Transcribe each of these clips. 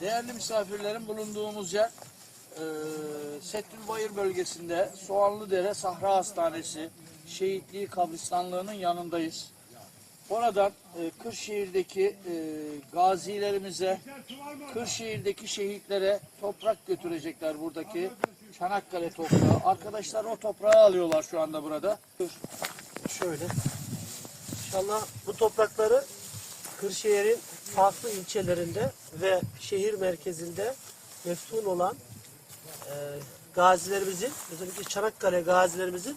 Değerli misafirlerin bulunduğumuz yer e, Settülbayır bölgesinde Soğanlıdere Sahra Hastanesi Şehitliği Kabristanlığı'nın yanındayız. Oradan e, Kırşehir'deki e, gazilerimize, Kırşehir'deki şehitlere toprak götürecekler buradaki Çanakkale toprağı. Arkadaşlar o toprağı alıyorlar şu anda burada. Şöyle. İnşallah bu toprakları Kırşehir'in farklı ilçelerinde ve şehir merkezinde meftun olan e, gazilerimizin, özellikle Çanakkale gazilerimizin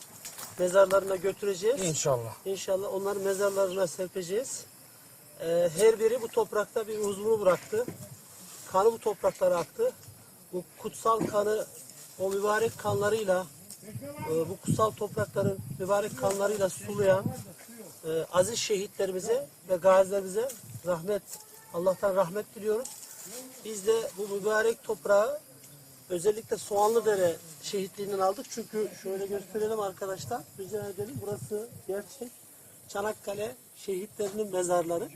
mezarlarına götüreceğiz. İnşallah. İnşallah onların mezarlarına serpeceğiz. E, her biri bu toprakta bir uzvunu bıraktı. Kanı bu topraklara aktı. Bu kutsal kanı o mübarek kanlarıyla e, bu kutsal toprakların mübarek kanlarıyla sulayan e, aziz şehitlerimize ve gazilerimize rahmet, Allah'tan rahmet diliyoruz. Biz de bu mübarek toprağı özellikle Soğanlıdere şehitliğinden aldık. Çünkü şöyle gösterelim arkadaşlar. Rica edelim. Burası gerçek Çanakkale şehitlerinin mezarları.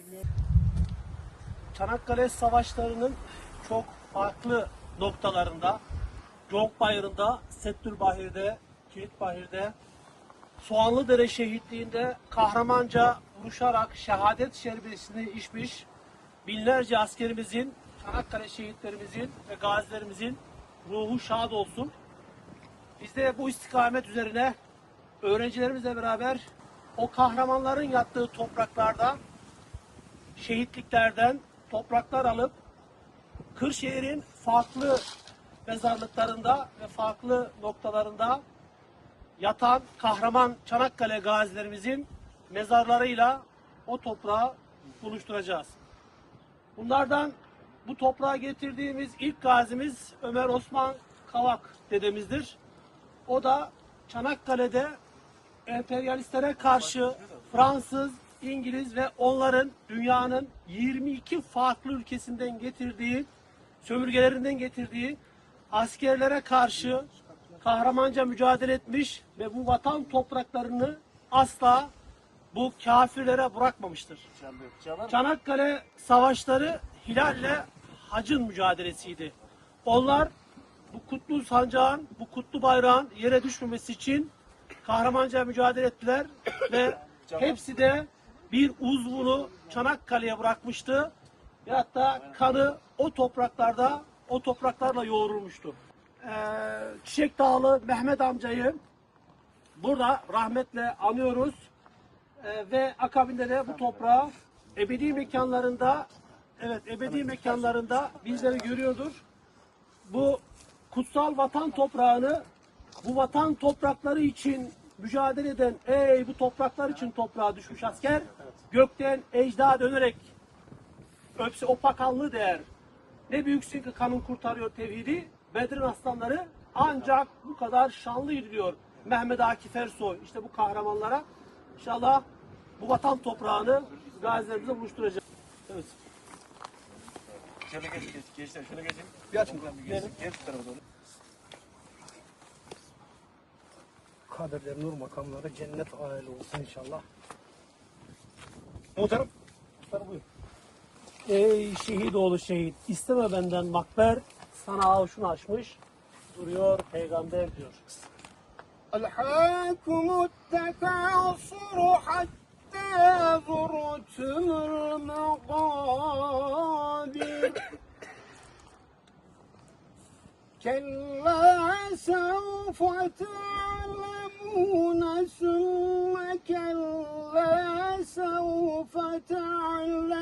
Çanakkale savaşlarının çok farklı noktalarında Bayırı'nda, Settülbahir'de, Kilitbahir'de, Soğanlıdere şehitliğinde kahramanca vuruşarak şehadet şerbesini içmiş binlerce askerimizin, Çanakkale şehitlerimizin ve gazilerimizin ruhu şad olsun. Biz de bu istikamet üzerine öğrencilerimizle beraber o kahramanların yattığı topraklarda şehitliklerden topraklar alıp Kırşehir'in farklı mezarlıklarında ve farklı noktalarında yatan kahraman Çanakkale gazilerimizin mezarlarıyla o toprağı buluşturacağız. Bunlardan bu toprağa getirdiğimiz ilk gazimiz Ömer Osman Kavak dedemizdir. O da Çanakkale'de emperyalistlere karşı Fransız, İngiliz ve onların dünyanın 22 farklı ülkesinden getirdiği, sömürgelerinden getirdiği askerlere karşı kahramanca mücadele etmiş ve bu vatan topraklarını asla bu kafirlere bırakmamıştır. Çanakkale savaşları Hilal'le Hac'ın mücadelesiydi. Onlar bu kutlu sancağın, bu kutlu bayrağın yere düşmemesi için kahramanca mücadele ettiler ve hepsi de bir uzvunu Çanakkale'ye bırakmıştı. Ve hatta kanı o topraklarda, o topraklarla yoğrulmuştu. Ee, Çiçek Dağlı Mehmet amcayı burada rahmetle anıyoruz. Ee, ve akabinde de bu toprağı ebedi mekanlarında evet ebedi mekanlarında bizleri görüyordur. Bu kutsal vatan toprağını bu vatan toprakları için mücadele eden ey bu topraklar için toprağa düşmüş asker gökten ecda dönerek öpse o der. Ne büyüksün ki kanın kurtarıyor tevhidi. Bedir'in aslanları ancak bu kadar şanlıydı diyor Mehmet Akif Ersoy. İşte bu kahramanlara inşallah bu vatan toprağını gazilerimize buluşturacağız. Evet. Şöyle geç, geç, gençler şöyle geçin. Bir açın. Geç, geç şu tarafa doğru. Kabirler, nur makamları cennet aile olsun inşallah. O taraf. Ey şehit oğlu şehit, isteme benden makber, sana avşunu açmış, duruyor peygamber diyor. ألحاكم التكاثر حتى زرتم المقابر كلا سوف تعلمون ثم كلا سوف تعلمون